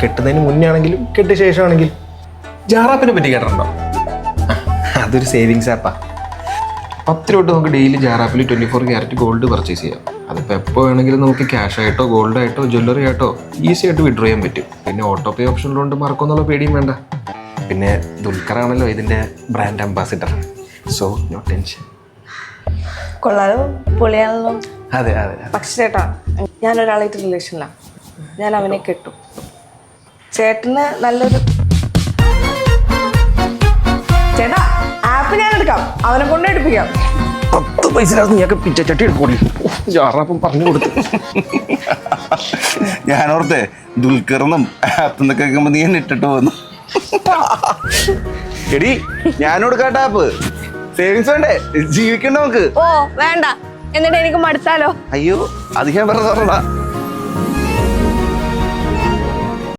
കെട്ടുന്നതിന് മുന്നേ ആണെങ്കിലും കെട്ടിയ ശേഷമാണെങ്കിലും. ജാറാപ്പിനെ പറ്റി കേട്ടിട്ടുണ്ടോ? അതൊരു സേവിങ്സ് ആപ്പാ പത്ത് രൂപ നമുക്ക് daily ജാറാപ്പിൽ twenty four carat gold purchase ചെയ്യാം. അതിപ്പോൾ എപ്പോൾ വേണമെങ്കിലും നമുക്ക് ക്യാഷ് ആയിട്ടോ ഗോൾഡ് ആയിട്ടോ ജ്വല്ലറി ആയിട്ടോ ഈസി ആയിട്ട് വിഡ്രോ ചെയ്യാൻ പറ്റും. പിന്നെ ഓട്ടോ പേ ഓപ്ഷൻ ഉള്ളതുകൊണ്ട് മറക്കുമെന്നുള്ള പേടിയും വേണ്ട. പിന്നെ ദുൽഖർ ആണല്ലോ ഇതിന്റെ brand ambassador so no tension കൊള്ളാലോ പൊളിയാണല്ലോ അതെ അതെ പക്ഷേ ചേട്ടാ ഞാൻ ഒരാളായിട്ട് റിലേഷനിലാണ് ഞാൻ അവനെ കെട്ടും. ചേട്ടന് നല്ലൊരു ചേട്ടാ ആപ്പ് ഞാൻ എടുക്കാം. അവനെ കൊണ്ട് എടുപ്പിക്കാം. പത്ത് പൈസ നീയൊക്കെ പിച്ചച്ചട്ടി എടുക്കോളി ജാറാപ്പം പറഞ്ഞു കൊടുത്തു. ഞാൻ ഞാനോർത്തെ ദുൽഖറിനും ആപ്പെന്നൊക്കെ കേൾക്കുമ്പോ നീ എന്നെ ഇട്ടിട്ട് പോന്നു എടി ഞാനോട് കേട്ട ആപ്പ് സേവിങ്സ് വേണ്ടേ? ജീവിക്കണ്ട നമുക്ക്. ഓ വേണ്ട. എന്നിട്ട് എനിക്ക് മടുത്താലോ? അയ്യോ അത് ഞാൻ വെറുതെ പറഞ്ഞതാ.